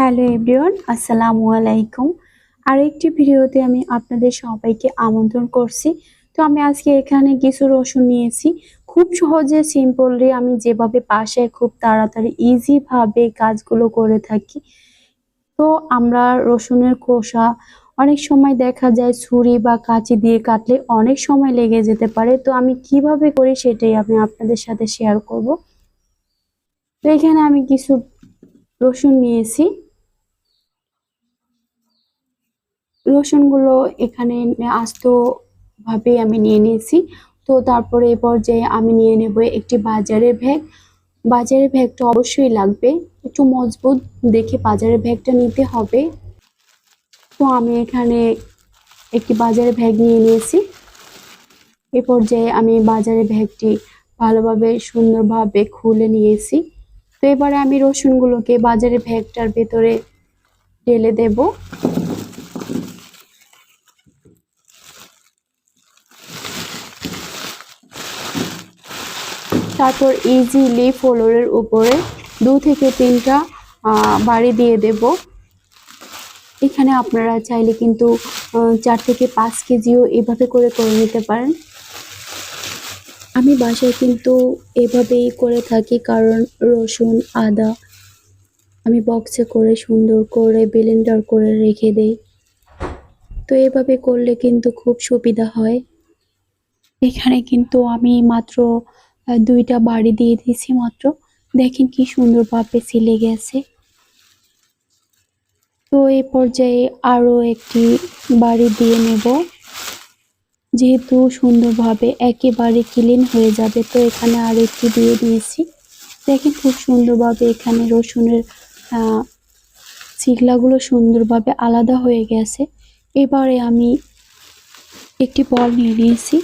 Hello everyone, আসসালামু আলাইকুম। আরেকটি ভিডিওতে আমি আপনাদের সবাইকে আমন্ত্রণ করছি। তো আমি আজকে এখানে কিছু রসুন নিয়েছি। খুব সহজে সিম্পলি আমি যেভাবে পাশে খুব তাড়াতাড়ি ইজিভাবে কাজগুলো করে থাকি। তো আমরা রসুনের খোসা, অনেক সময় দেখা যায় ছুরি বা কাঁচি দিয়ে কাটলে অনেক সময় লেগে যেতে পারে। তো আমি কীভাবে করি সেটাই আমি আপনাদের সাথে শেয়ার করব। তো এখানে আমি কিছু রসুন নিয়েছি। রসুনগুলো এখানে আস্ত ভাবে আমি নিয়ে নিয়েছি। তো তারপরে এ পর্যায়ে আমি নিয়ে নেব একটি বাজারের ভ্যাগ বাজারের ভ্যাগটা অবশ্যই লাগবে। একটু মজবুত দেখে বাজারের ভ্যাগটা নিতে হবে। তো আমি এখানে একটি বাজারের ভ্যাগ নিয়ে নিয়েছি। এ পর্যায়ে আমি বাজারের ভ্যাগটি ভালোভাবে, সুন্দরভাবে খুলে নিয়েছি। তো এবারে আমি রসুনগুলোকে বাজারের ভ্যাগটার ভেতরে ঢেলে দেব। তারপর ইজি ইজিলি ফ্লোরের উপরে দু থেকে তিনটা বাড়ি দিয়ে দেব। এখানে আপনারা চাইলে কিন্তু চার থেকে পাঁচ কেজিও এভাবে করে করে নিতে পারেন। আমি বাসায় কিন্তু এভাবেই করে থাকি, কারণ রসুন, আদা আমি বক্সে করে সুন্দর করে ব্লেন্ডার করে রেখে দেই। তো এভাবে করলে কিন্তু খুব সুবিধা হয়। এখানে কিন্তু আমি মাত্র দুইটা বাড়ি দিয়ে দিয়েছি মাত্র। দেখেন কি সুন্দরভাবে সিলে গেছে। তো এই পর্যায়ে আরও একটি বাড়ি দিয়ে নেব। যেহেতু সুন্দরভাবে একেবারে ক্লিন হয়ে যাবে, তো এখানে আর একটি দিয়ে দিয়েছি। দেখেন খুব সুন্দরভাবে এখানে রসুনের ছিগলাগুলো সুন্দরভাবে আলাদা হয়ে গেছে। এবারে আমি একটি বল নিয়ে নিয়েছি।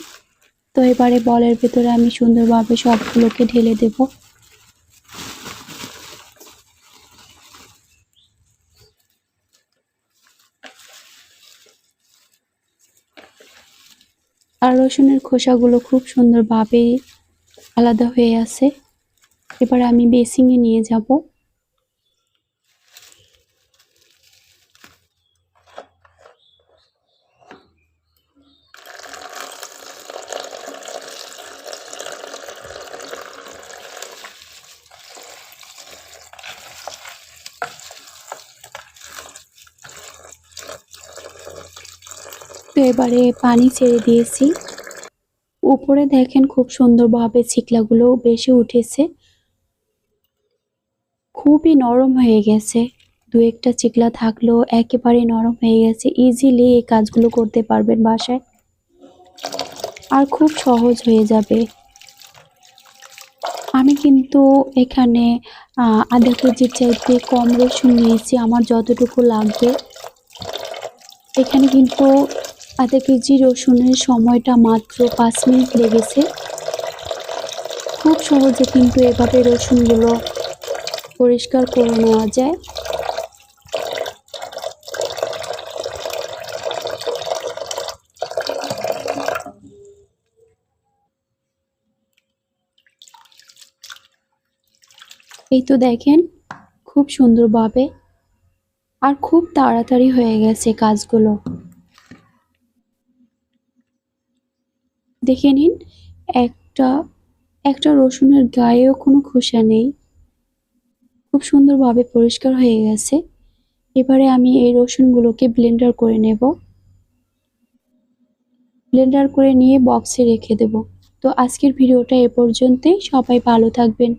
তো এবারে বলের ভেতরে আমি সুন্দরভাবে সবগুলোকে ঢেলে দেব। আর রসুনের খোসাগুলো খুব সুন্দরভাবে আলাদা হয়ে আছে। এবার আমি বেসিংয়ে নিয়ে যাব। তো এবারে পানি ছেড়ে দিয়েছি। উপরে দেখেন খুব সুন্দরভাবে ছিকলাগুলো বেশি উঠেছে। খুবই নরম হয়ে গেছে। দু একটা চিকলা থাকলেও একেবারে নরম হয়ে গেছে। ইজিলি এই কাজগুলো করতে পারবেন বাসায়। আর খুব সহজ হয়ে যাবে। আমি কিন্তু এখানে আধা কেজির চাইতে কম রসুন নিয়েছি। আমার যতটুকু লাগবে। এখানে কিন্তু আধা কেজি রসুনের সময়টা মাত্র পাঁচ মিনিট লেগেছে। খুব সহজে কিন্তু এভাবে রসুনগুলো পরিষ্কার করে নেওয়া যায়। এই তো দেখেন, খুব সুন্দরভাবে আর খুব তাড়াতাড়ি হয়ে গেছে কাজগুলো। দেখে নিন, একটা একটা রসুনের গায়েও কোনো খোসা নেই। খুব সুন্দরভাবে পরিষ্কার হয়ে গেছে। এবারে আমি এই রসুনগুলোকে ব্লেন্ডার করে নেব। ব্লেন্ডার করে নিয়ে বক্সে রেখে দেব। তো আজকের ভিডিওটা এ পর্যন্তই। সবাই ভালো থাকবেন।